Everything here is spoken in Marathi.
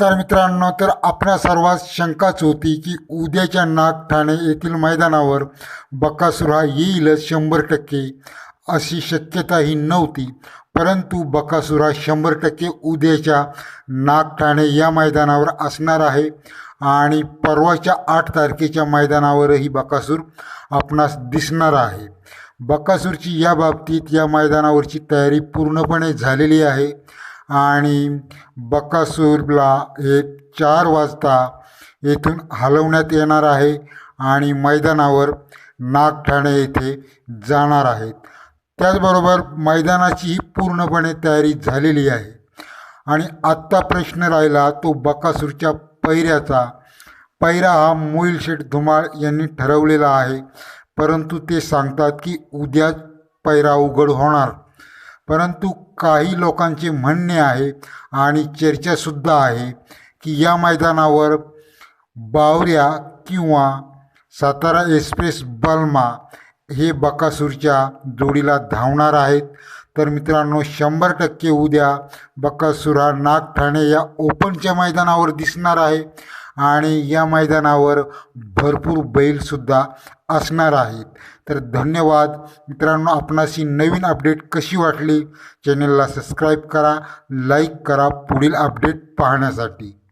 नमस्कार मित्रांनो तर आपल्या सर्वात शंकाच होती की उद्याच्या नागठाणे येथील मैदानावर बकासूर हा येईलच शंभर टक्के अशी शक्यताही नव्हती. परंतु बकासूर हा शंभर टक्के उद्याच्या नागठाणे या मैदानावर असणार आहे आणि परवाच्या आठ तारखेच्या मैदानावरही बकासूर आपणास दिसणार आहे. बकासूरची या बाबतीत या मैदानावरची तयारी पूर्णपणे झालेली आहे. आणि बकासूरला हे चार वाजता येथून हलवण्यात येणार आहे आणि मैदानावर नागठाणे येथे जाणार आहेत त्याचबरोबर मैदानाचीही पूर्णपणे तयारी झालेली आहे. आणि आत्ता प्रश्न राहिला तो बकासूरच्या पैऱ्याचा. पैरा हा मोईल शेठ धुमाळ यांनी ठरवलेला आहे. परंतु ते सांगतात की उद्याच पैरा उघड होणार. परंतु काही लोकांचे म्हणणे आहे आणि चर्चासुद्धा आहे की या मैदानावर बावऱ्या किंवा सातारा एक्सप्रेस बल्मा हे बकासूरच्या जोडीला धावणार आहेत. तर मित्रांनो शंभर टक्के उद्या बकासूर हा नागठाणे या ओपनच्या मैदानावर दिसणार आहे. आणि या मैदानावर भरपूर बैलसुद्धा असणार आहेत. तर धन्यवाद. मित्रांनो आपणास ही नवीन अपडेट कशी वाटली? चॅनलला सबस्क्राईब करा लाईक करा पुढील अपडेट पाहण्यासाठी.